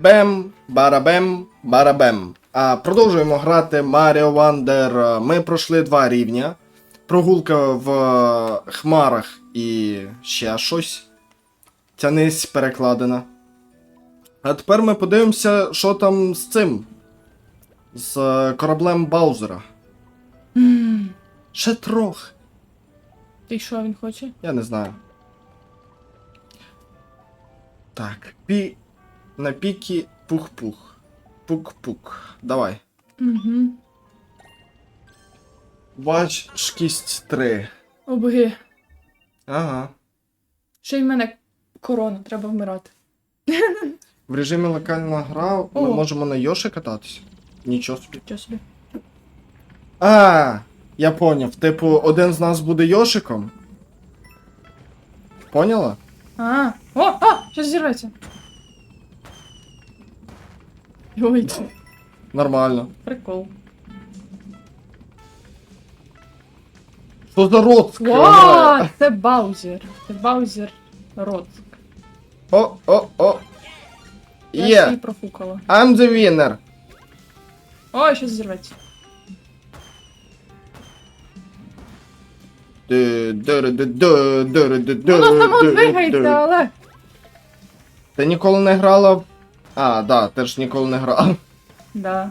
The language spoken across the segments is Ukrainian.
Бем, барабем, барабем. А, продовжуємо грати Mario Wonder. Ми пройшли два рівня. Прогулка в е, хмарах і ще щось. Тянись перекладена. А тепер ми подивимося, що там з цим. З е, кораблем Баузера. Ще трохи. І що він хоче? Я не знаю. Так, пі. На піки пух-пух. Пук-пук. Давай. Угу. Бач, шкість 3. Обги. Ага. Ще й в мене корона, треба вмирати. В режимі локальна гра ми О. можемо на Йоші кататися. Нічого собі. Що собі? А, я поняв. Типу, один з нас буде Йошиком. Поняла? А, о, а, щось зірветься. Ой, Нормально. прикол. Що за рот О, це Баузер. Це Баузер рот. О, о, о. Я Є. свій профукала. I'm the winner. Ой, щось зірветься. Воно само двигається, але. Ти ніколи не грала в. А, да, ти ж ніколи не грала. Да.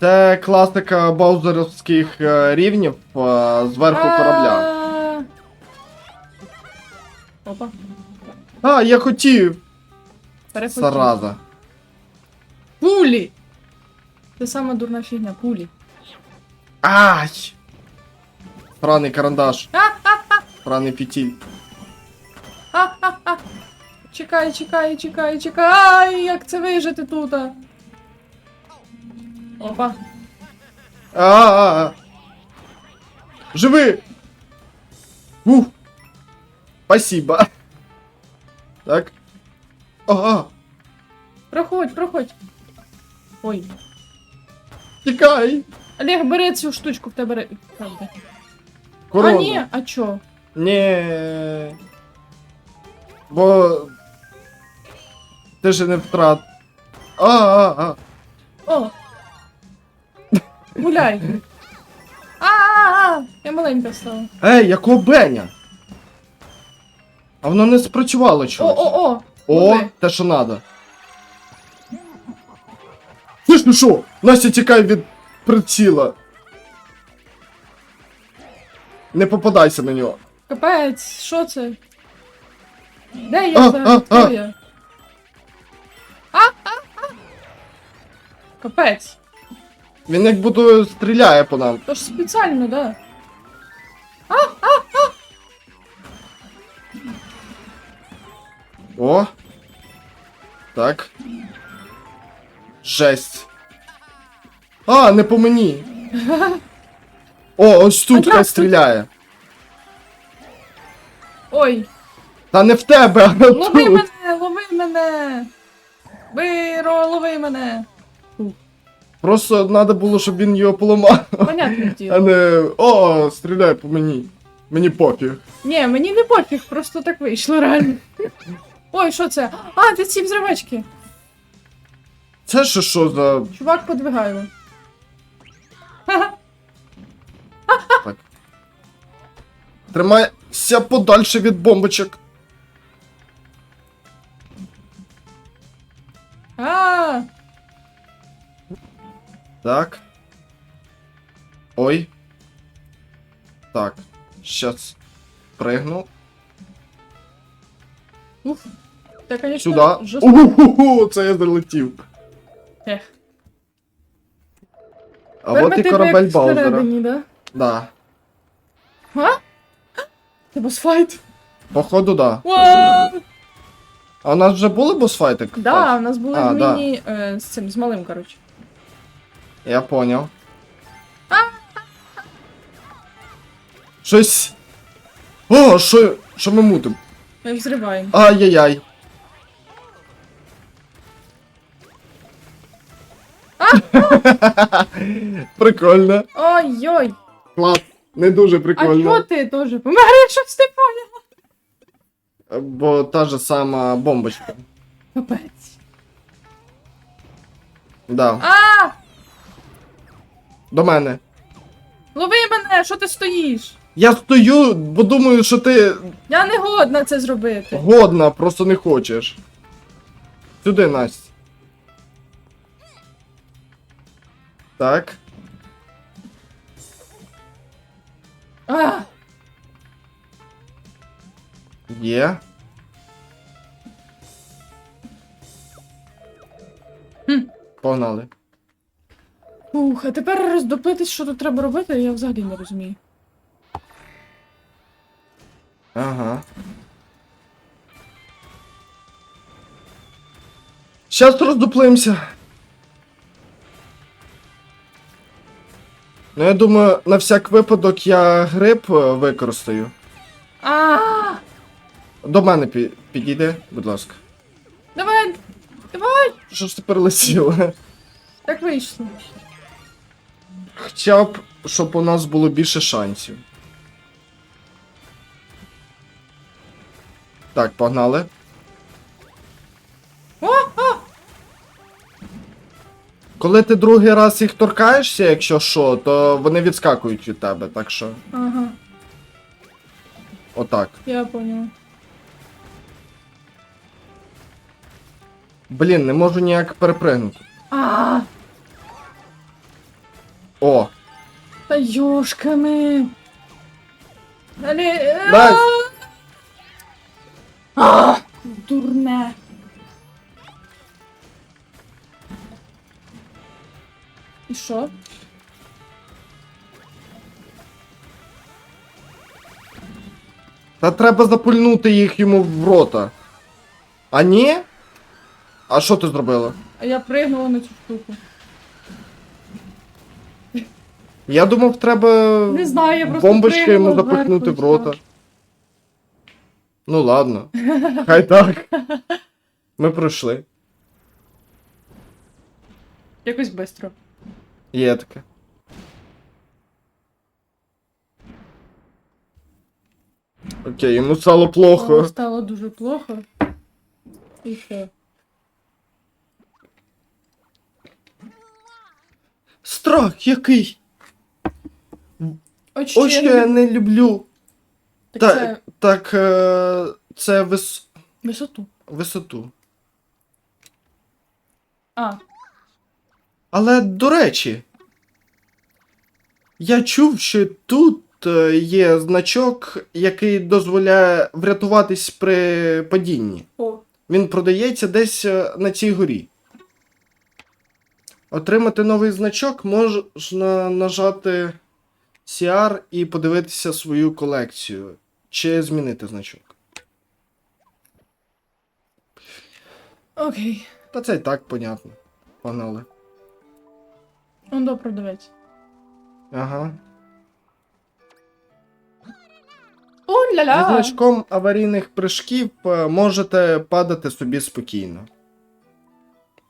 Це класика баузерівських е, рівнів е, зверху корабля. А. Опа, А, я хотів! перехотів. Зараза. Пулі! Це сама дурна фігня, пулі. Ай! Сраний карандаш. Сраний фітіль. Чекай, чекай, чекай, чекай, як це вижити тут? Опа. А-а-а. Живи! Ух! Спасибо. Так. Ага. Проходь, проходь. Ой. Тікай! Олег, бери цю штучку в тебе. ре- Правда. Корона. А ні, а чо? Ні. Бо. Ти ж не втрат. А-а-а. О! Гуляй. А-а-а! Я маленька стала. Ей, якого Беня? А воно не спрацювало чогось. О-о-о! О, Куди? те, що надо. Ж ну що? Настя тікай від приціла. Не попадайся на нього. Капець, що це? Де я А, взагалі? а, Хто я? Капець. Він як будто стріляє по нам. То ж спеціально, да. О. Так. Жесть. А, не по мені. О, ось тут А тут? стріляє. Ой, Та не в тебе, а лови тут. мене, лови мене! Биро, лови мене! Просто треба було, щоб він його поламав. Понятне А не. О, стріляй по мені. Мені пофіг. Ні, мені не пофіг, просто так вийшло реально. Ой, що це? А, це ці взривачки. Це ще що за. Чувак подвигаю. Ха-ха. Так. Тримайся подальше від бомбочок. А, Так. Ой. Так. Щас. Пригну. уф. Це, конечно, Сюди. жорстко. Уху, це я залетів. Ех. А от і корабель Баузера. всередині, да? Да. А? Це босфайт. Походу, да. А у нас вже були босфайти? Да, у нас були А, да. зміні е, з цим, з малим, коротше. Я поняв. Щось. О, що, що ми мутим? Ми їх зриваємо. Ай-яй-яй. Прикольно. Ой-ой! Клас. Не дуже А прикольно. чого ти теж помереш, щось ти поняла? Бо та же сама бомбочка. Капець. Да. А! До мене. Лови мене, що ти стоїш? Я стою, бо думаю, що ти Я не годна це зробити. годна, просто не хочеш. Сюди, Настя. Так. А! Є. Хм. Погнали. Ух, а тепер роздоплитись, що тут треба робити, я взагалі не розумію. Ага. Щас роздуплимся. Ну, я думаю, на всяк випадок я гриб е, використаю. А! До мене пі- підійди, будь ласка. Давай! Давай! Що ж ти перелетіла? Так вийшло. Хоча б, щоб у нас було більше шансів. Так, погнали. Коли ти другий раз їх торкаєшся, якщо що, то вони відскакують від тебе, так що. Ага, Отак. я поняла. Блін, не можу ніяк перепригнути. А! О! Та йошками. Далі. е, Дай. А! Дурне. І що? Та треба запульнути їх йому в рота. А ні? А що ти зробила? А я пригнула на цю штуку. Я думав, треба Не знаю, я просто бомбочки йому пригнула запихнути в рота. Ну ладно. Хай так. Ми пройшли. Якось бистро. Є таке. Окей, йому стало плохо. Стало дуже плохо. І все. Страх який! От що Ось що я не люблю. Так Так, це так е, це вис... висоту. висоту. А, Але до речі, я чув, що тут е, є значок, який дозволяє врятуватись при падінні. о. Він продається десь е, на цій горі. Отримати новий значок можна нажати CR і подивитися свою колекцію. Чи змінити значок. Окей. Та це і так понятно. Погнали. Он до продавець. Ага. О-ля-ля! значком аварійних прыжків е, можете падати собі спокійно.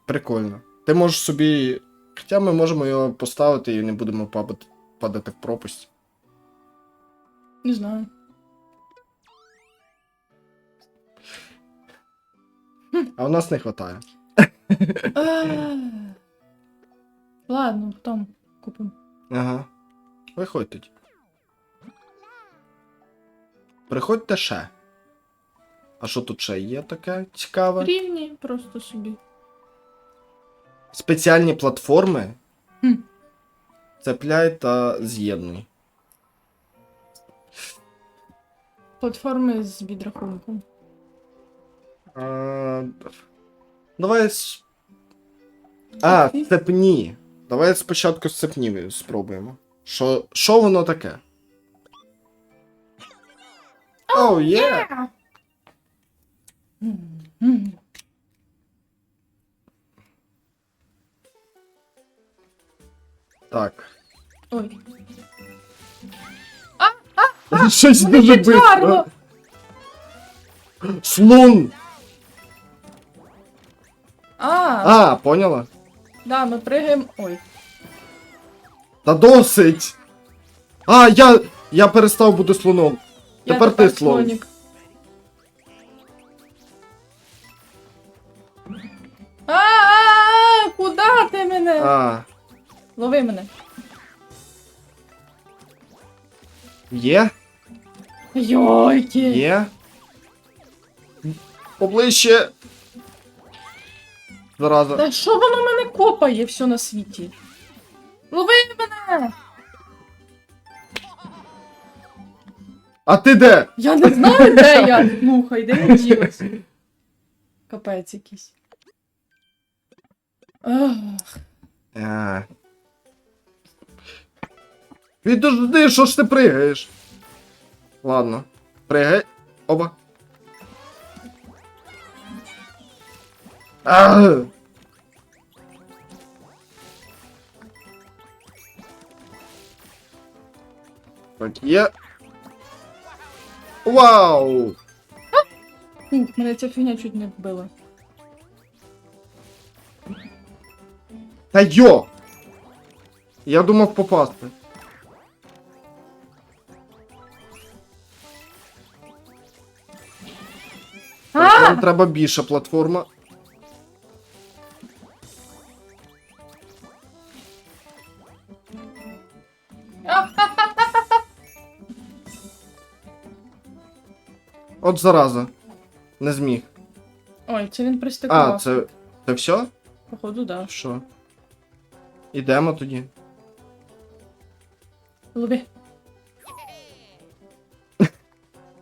Прикольно. Ти можеш собі. Хоча ми можемо його поставити і не будемо падати, падати в пропасть. Не знаю. А у нас не. А. Ладно, потом купим. Ага. Виходь тоді. Приходьте ще. А що тут ще є таке цікаве? Рівні просто собі. Спеціальні платформи. Хм. Цепляй та з'єднуй. Платформи з відрахунком. А, давай. с- А, Окей. цепні. Давай спочатку з цепні спробуємо. Що, що воно таке? Оу, є! М. Так. Ой. А, а, а! Щось Вони дуже быстро. печально! А, А, поняла? да, ми пригаємо. Ой. Та досить! А, я. Я перестав бути слоном. Я Тепер ти слон. слонік. А, а, а, куда ти мене? А. Лови мене. є? Йойки! Є? Поближче. Зараза. Та що воно мене копає все на світі? Лови мене! А ти де? Я не знаю, де я. Слухай, де я ділась? Капець якийсь. Ах. Підожди, що ж ти пригаєш? Ладно. Пригай. Оба. А! Так, є. Вау! фу, мене ця фігня чуть не вбила. Та йо! Я думав попасти. Нам треба більша платформа. От зараза. Не зміг. Ой, це він пристикував. А, це. Це все? Походу, да. Що? Ідемо тоді. Лови.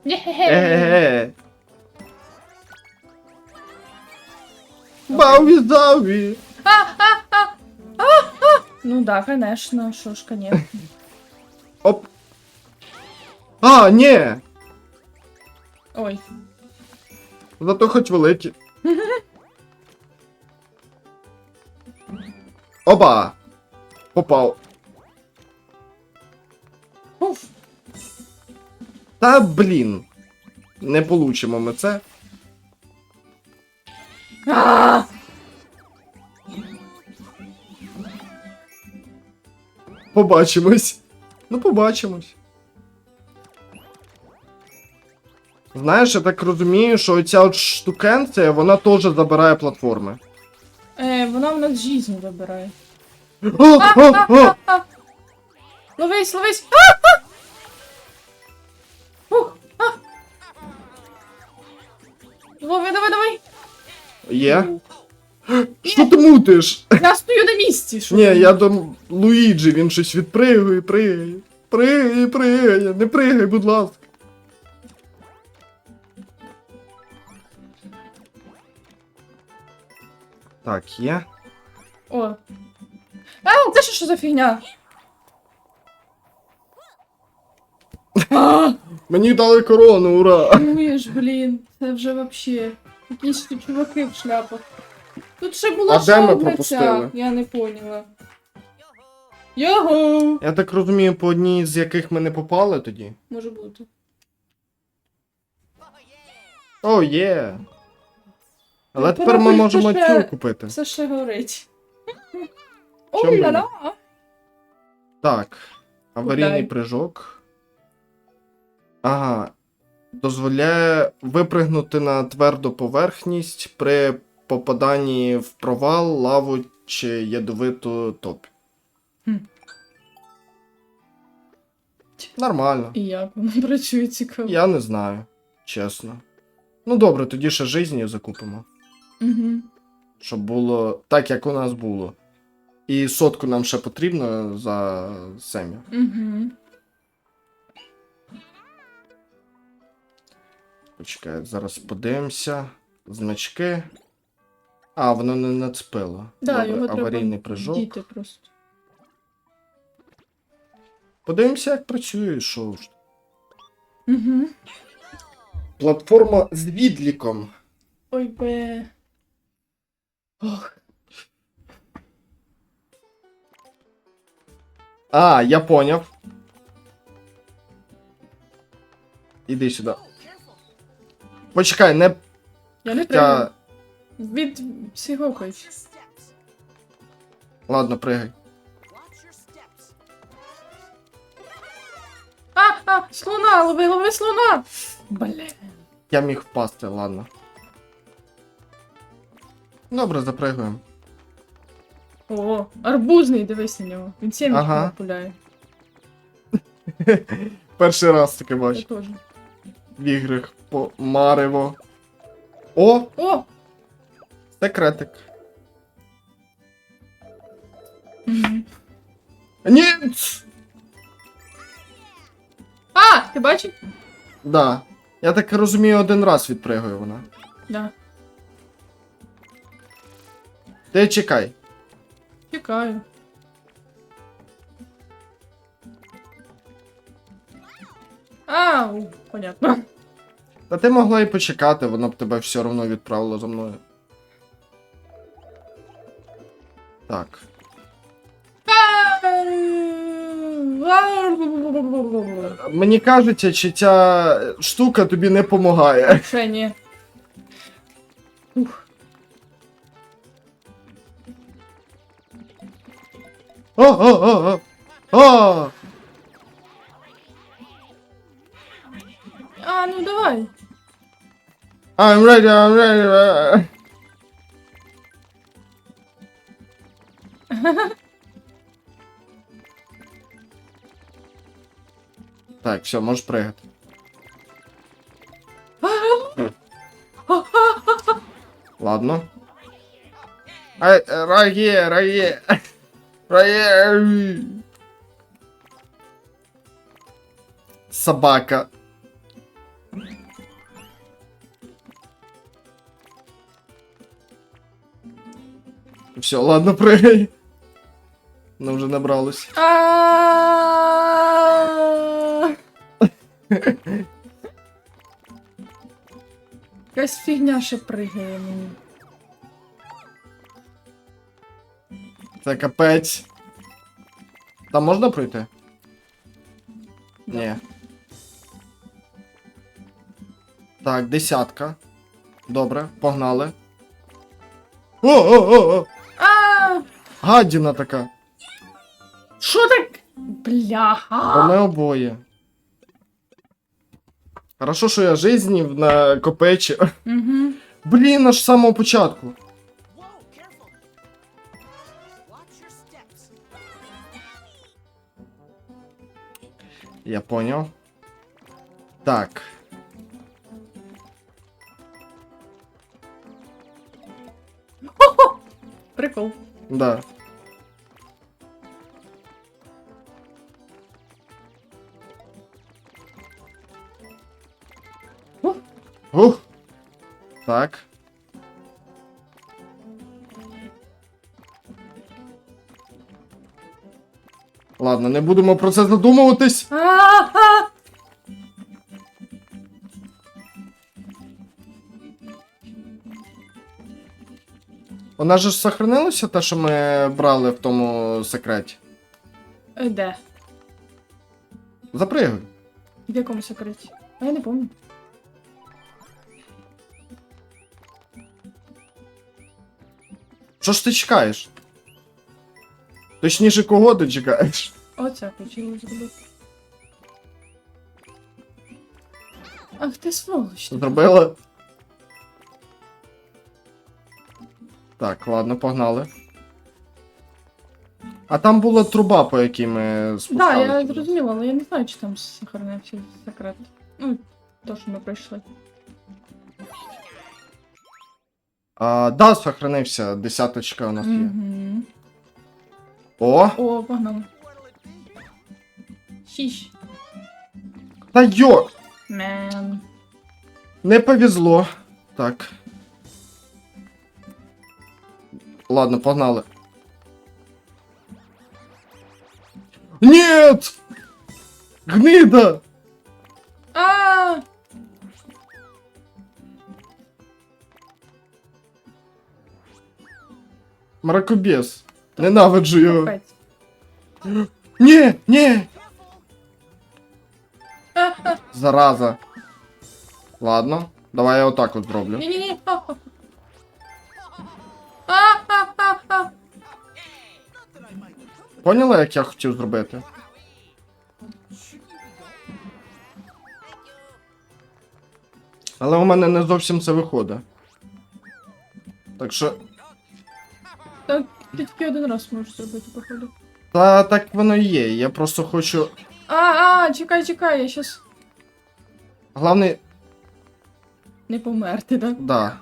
Е-е-е. Баві заві. Ну да, конечно, що ж, конечно. Оп. А, ні! Ой. Зато хоч великі. Оба! Попав. Уф. Та блін. Не получимо ми це. А! Побачимось. Ну, побачимось. Знаєш, я так розумію, що оця от штукенція, вона теж забирає платформи. Е, вона в нас о, о! Ловись, ловись! Лови, давай, давай! Є? Що ти мутиш? Я стою на місці. Що Ні, ти? я до Луїджі, він щось відпригує, пригає. Пригає, пригає, не пригай, будь ласка. Так, є. О. А, це що, що за фігня? А, Мені дали корону, ура! ну ж, блін, це вже вообще. Якісь тут чуваки в шляпах. Тут ще була А де ми шаблиця, пропустили? Я не поняла. Його! Я так розумію, по одній з яких ми не попали тоді. Може бути. О, є. Але тепер ми можемо ще- цю купити. Все ще горить. Чому Ой, ля-ля! Так. Аварійний Куди? прыжок. Ага. Дозволяє випригнути на тверду поверхність при попаданні в провал, лаву чи ядовиту топь. Хм. Нормально. І як воно працює цікаво. Я не знаю, чесно. Ну добре, тоді ще жизні закупимо. Угу. Щоб було так, як у нас було. І сотку нам ще потрібно за сем'я. Угу. Почекай, зараз подивимося. Значки. А, воно не нацепило. Да, Добре, його треба аварійний прыжок. Діти просто. Подивимося, як працює, що ж. Угу. Платформа з відліком. Ой бе. Ох. А, я поняв. Іди сюди. Почекай, не. Я не Я... пригаю. Від всього хоч. Ладно, пригай. А, а, слона, лови, лови слона! Блін. Я міг впасти, ладно. Добре, запригуємо. О, арбузний, дивись на нього. Він сімечки Ага. пуляє. Перший раз таке Я теж. В іграх по Марево. О, О! секретик. Ні! А, ти бачив? Да. Я так розумію, один раз відпригує вона. Да. Ти чекай. Чекаю. Ау, понятно. Та ти могла і почекати, воно б тебе все одно відправило за мною. Так. Мені кажеться, чи ця штука тобі не допомагає. Ще ні. Ух. О, о, о, о. О! А, ну давай. I'm ready, I'm ready. Так, все, можеш пригати. Ладно. Ай, рає, рає. Рає. Собака. Все, ладно, прыгай. Ну, вже набралось. Якась фігня ще пригає мені. Це капець. Там можна пройти? Ні. Так, десятка. Добре, погнали. О, о, о, о! А, Гадіна така. що так? Бляха. Вони обоє. Хорошо, що я жизнів на копечі. Угу. Блін, аж з самого початку. Я понял. Так. Прикол. Да. Ух. Так. Ладно, не будемо про це задумуватись. Вона же ж сохранилася те, що ми брали в тому секреті. Е, Де? Запригуй. В якому секреті? А я не пам'ятаю. Що ж ти чекаєш? Точніше, кого ти чекаєш? Оце хотіла зробити. Ах ти сволоч. Зробила? Так, ладно, погнали. А там була труба, по якій ми Да, спускалися. я зрозуміла, але я не знаю, чи там сохранився секрет. Ну, то, що ми пройшли. А, да, сохранився. Десяточка у нас є. Угу. О! О, погнали. Шість. Та йо! Мен. Не повезло. Так. Ладно, погнали. Нет! Гнида! А! Мракобес. Ненавиджу його. Капець. Ні, ні! Зараза. Ладно, давай я отак от зроблю. Ні-ні-ні. Поняла, як я хотів зробити? Але у мене не зовсім це виходить. Так що. Так, Ти тільки один раз можеш зробити, походу. Та так воно і є. Я просто хочу. А, а, чекай, чекай, я щас Главне, не померти, так? да.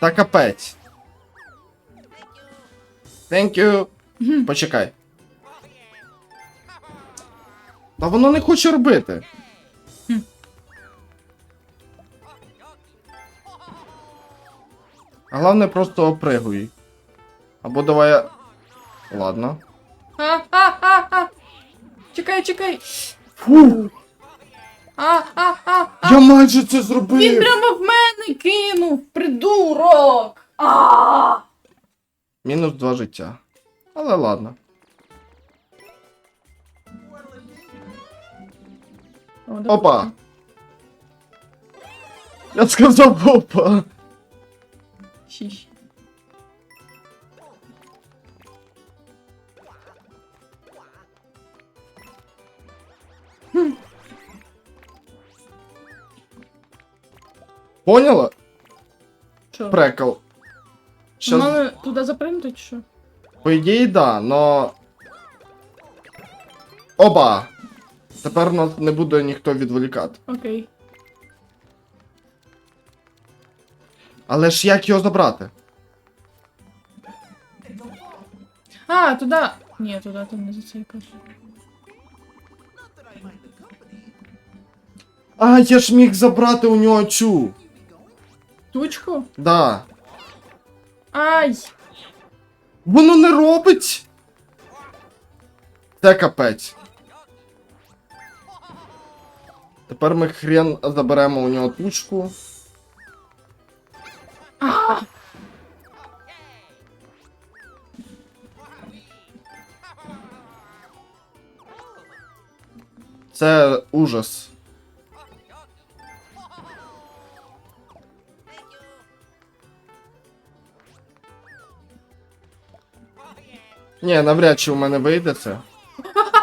Та капець. Thank you. Почекай. Та воно не хоче робити. Хм. А головне просто опригуй. Або давай. я- Ладно. А, а, а, а! Чекай, чекай! Фу! А, а, а, а! Я майже це зробив. Він прямо в мене кинув, придурок! А! Мінус два життя. Але ладно. О. Опа! Я сказав опа! Щіщ. Поняла? Що? Прекол. Щас, Мали туди запригнути чи що? по ідеї, да, но. Оба! Тепер нас не буде ніхто відволікати. Окей. Але ж як його забрати? А, туди. Ні, туди ти не зацікаш. А, я ж міг забрати у нього цю. Тучку? Да. Ай! Воно не робить. Це капець. Тепер ми хрен заберемо у нього тучку. А! Це ужас. Ні, навряд чи у мене вийде це.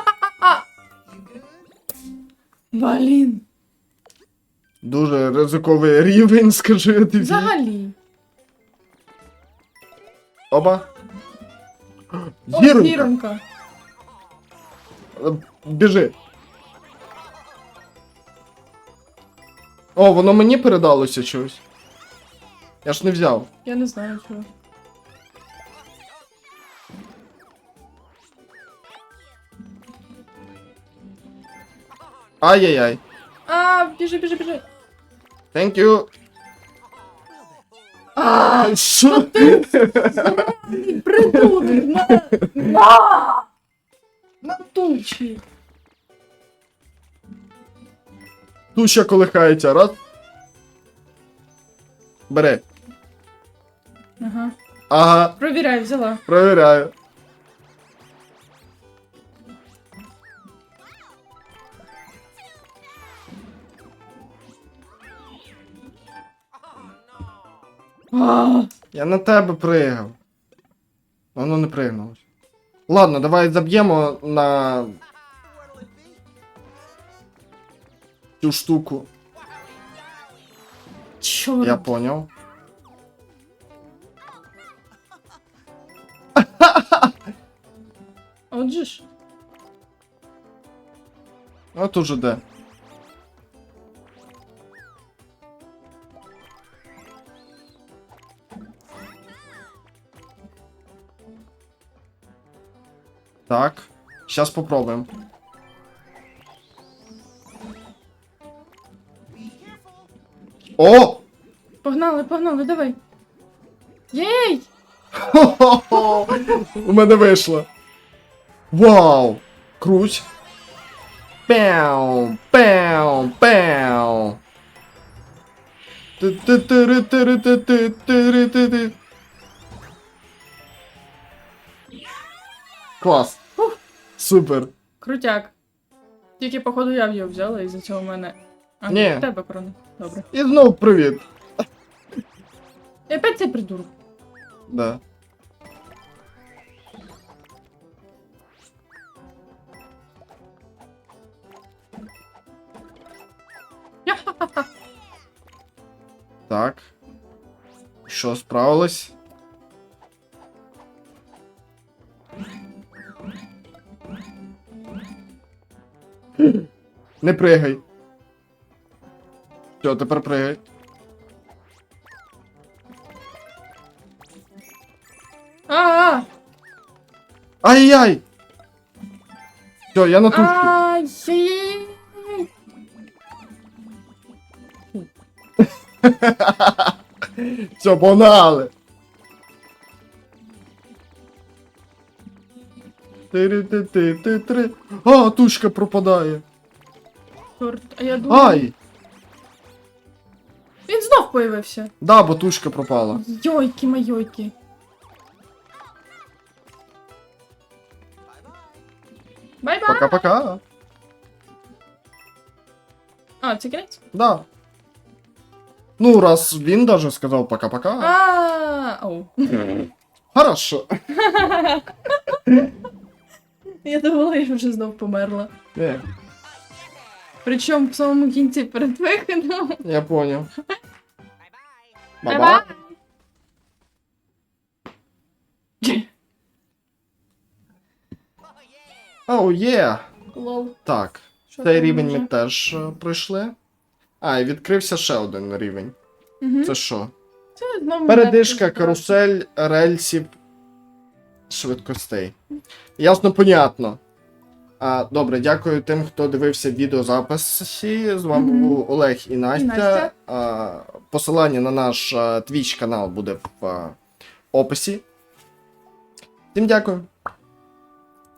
Блін. Дуже ризиковий рівень, скажу я тобі. Взагалі. Оба. О, Зіронька. зіронька. Е, Біжи. О, воно мені передалося чогось. Я ж не взяв. Я не знаю чого. Ай-яй-яй. А, біжи, біжи, біжи. Thank you. А, Що? придурок, на, на, на тучі. Туща колихається, раз. Бери. Ага. Ага, Провіряй, взяла. провіряю. А, Я на тебе пригав. Воно не пригнулось. Ладно, давай заб'ємо на цю штуку. чорт. Я поняв. Отже ж. От уже де. Так. Сейчас попробуем. О! Погнали, погнали, давай. Єй! Хо-хо-хо! У мене вийшло. Вау! Круть. Пяу, пяу, пяу. Ти-ти-ти-ри-ти-ри-ти-ти-ти-ри-ти-ти. Клас. Ух. Супер. Крутяк. Тільки, походу, я його взяла, і за цього в мене. А, Ні. в тебе крона. Добре. І знов привіт. І опять цей придурок. Да. Так. Що, справилась? Не пригай. Все, тепер пригай. А, Ай-яй! Все, я на тушці. ай-яй-яй. Все, погнали. Тири-ти-ти-ти-три. А, тушка пропадає. Чорт, а я думаю. Ай! Він знов появився. Да, бо тушка пропала. Йойки майойки. Бай-бай. Пока-пока. А, це кінець? Да. Ну, раз він даже сказав пока-пока. А, оу. Хорошо. Я думала, я вже знов померла. Не, Причому в самому кінці перед виходом. я понял. Bye bye. Баба. Оу, є. Лол. Так, Що цей там рівень вже? ми теж е, пройшли. А, і відкрився ще один рівень. Мгм. Це що? Це знову Передишка, карусель, рельсів, швидкостей. Ясно, понятно. А, добре, дякую тим, хто дивився відеозаписі. З вами Мгм. був Олег і Настя. Настя. А, посилання на наш Twitch канал буде в а, описі. Всім дякую.